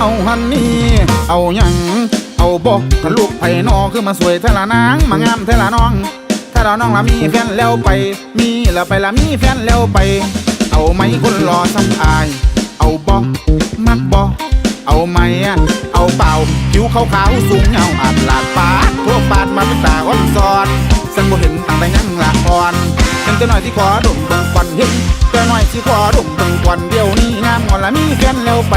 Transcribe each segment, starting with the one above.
เอาหันนี่ เอาหยัง เอาบอกลูกไผ่นอคือมาสวยเทละนางมางามเทละน้อง ถ้าเราน้องละมีแฟนแล้วไป มีละไปละมีแฟนแล้วไป เอาไหมคนรอซ้ำอาย เอาบอกมักบอกเอาไหมอะเอาเปล่าผิวขาวๆสูงเงาอาดลาดปาดทั่วปาดมาเป็นตาอ่อนซอน สันบ่เห็นตั้งแต่ยังละอ่อนยังจะหน่อยที่ขอดมเบิ่งควันเห็นจะหน่อยที่ขอดมเบิ่งควันเดียวนี้งามงอนละมีแฟนแล้วไป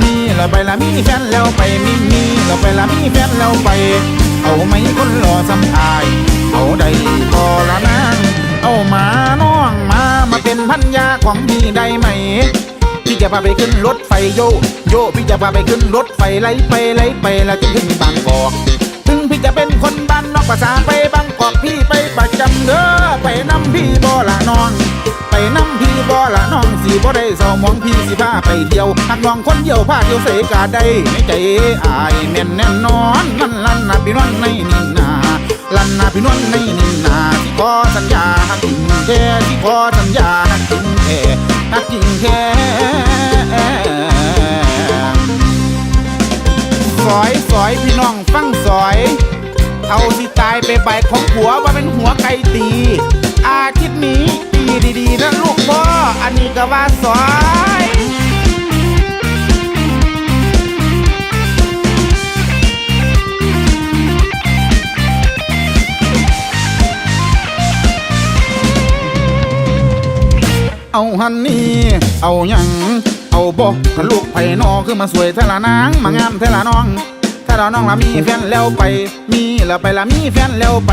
มีละไปละมีแฟนแล้วไปมีมีละไปละมีแฟนแล้วไป เอาไหมคนรอซ้ำอาย เอาได้พอละนางเอามาน้องมามาเป็นพันยาของพี่ได้ไหมพี่จะพาไปขึ้นรถไฟโยโยพี่จะพาไปขึ้นรถไฟไล่ไปไล่ไปแล้วจะถึงบางกอก พี่จะเป็นคนบ้านนอกภาษาไปบางกอกพี่ไปประจำเด้อไปน้ำพี่บ่ละนองไปน้ำพี่บ่ละน้องสีบ่ได้เศร้ามองพี่สิพาไปเที่ยวหักน้องคนเดียวพาเที่ยวเสกาได้ในใจอายแน่นแน่นอนนั่นลันนะพี่นวลในนี่นาลันนะพี่นวลในนี่นาที่ขอสัญญาหักจริงแค่ที่ขอสัญญาหักจริงแค่หักจริงแค่ อยพี่น้องฟังสอย เอาสิตายไปใบของผัวว่าเป็นหัวไก่ตี อาคิดนี้ตีดีๆนะลูกพ่ออันนี้ก็ว่าสอยเอาหันนี่ เอาหยัง เอาบอกถ้าลูกไผ่นอคือมาสวยเทละนาง มางามเทละน้อง ถ้าเราน้องละมีแฟนแล้วไป มีและไปละมีแฟนแล้วไป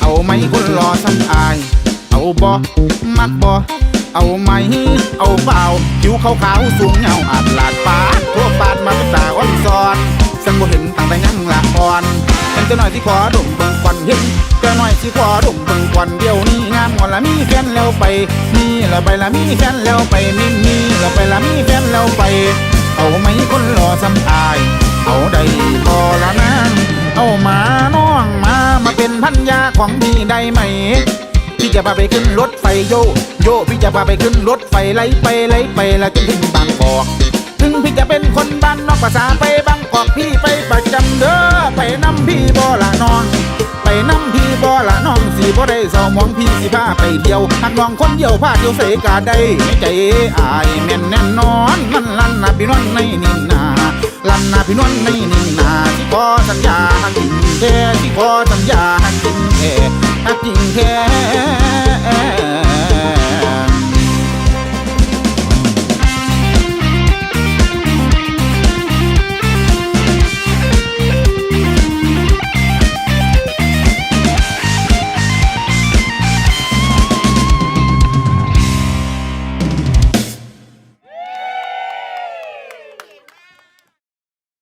เอาไหมคนรอซ้ำอาย เอาบอมักบอเอาไหมเอาเปล่าผิวขาวๆสูงเงาอาดลาดปาดทั่วปาดมาเป็นตาอ่อนซอนสันบ่เห็นตั้งแต่ยังละอ่อนเป็นจะหน่อยที่ขอดมเบิ่งควันเห็นจะหน่อยที่ขอดมเบิ่งควันเดียวนี้งามงอนละมีแฟนแล้วไป มีละไปละมีแฟนแล้วไปมีมีละไปละมีแฟนแล้วไป เอาไหมคนรอซ้ำอาย เอาได้พอละนางเอามาน้องมามาเป็นพันยาของพี่ได้ไหมพี่จะพาไปขึ้นรถไฟโยโยพี่จะพาไปขึ้นรถไฟไล่ไปไล่ไปแล้วจนถึงบางกอกถึงพี่จะเป็นคนบ้านนอกภาษาไปบางกอกพี่ไปประจำเด้อไปน้ำพี่บ่ละน้องไปน้ำพี่บ่ละน้องสีบ่ได้เศร้ามองพี่สิพาไปเที่ยวหักน้องคนเดียวพาเที่ยวเสกาได้ในใจอายแม่นแน่นอนมันลั่นนะพี่น้องในนี่นา ลันนาพี่นวลในนึ่งนาสิขอสัญญาหักจริงแท้สิขอสัญญาหักจริงแท้หักจริงแท้